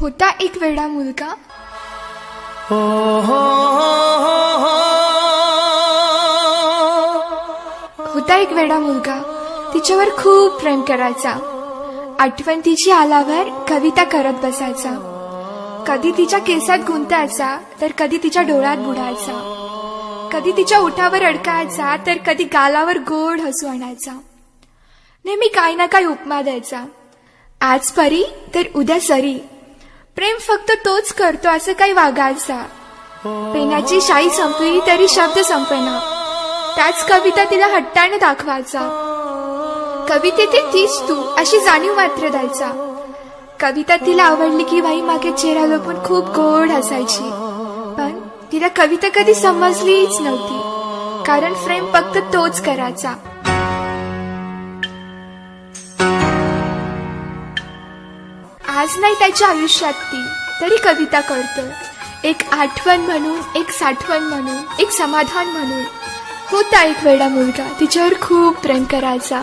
होता एक वेडा मुलगा. होता एक वेडा मुलगा. तिच्यावर खूप प्रेम करायचा. आठवण तिची आल्यावर कविता करत बसायचा. कधी तिच्या केसात गुंतायचा तर कधी तिच्या डोळ्यात बुडायचा. कधी तिच्या ओठावर अडकायचा तर कधी गालावर गोड हसू आणायचा. नेहमी काही ना काही उपमा द्यायचा. आज परी तर उद्या सरी. प्रेम फक्त तोच करतो असं काही वागायचा. पेनाची शाई संपली तरी शब्द संपेना. त्याच कविता तिला हट्टाने दाखवायचा. कवितेतील तीच तू अशी जाणीव मात्र द्यायचा. कविता तिला आवडली की बाई मागे चेहरा लपून खूप गोड हसायची. पण तिला कविता कधी समजलीच नव्हती. कारण प्रेम फक्त तोच करायचा. आज नाही त्याच्या आयुष्यात ती. तरी कविता करतो. एक आठवण म्हणून एक साठवण म्हणून एक समाधान म्हणून. होता एक वेळा मुलगा तिच्यावर खूप प्रेम करायचा.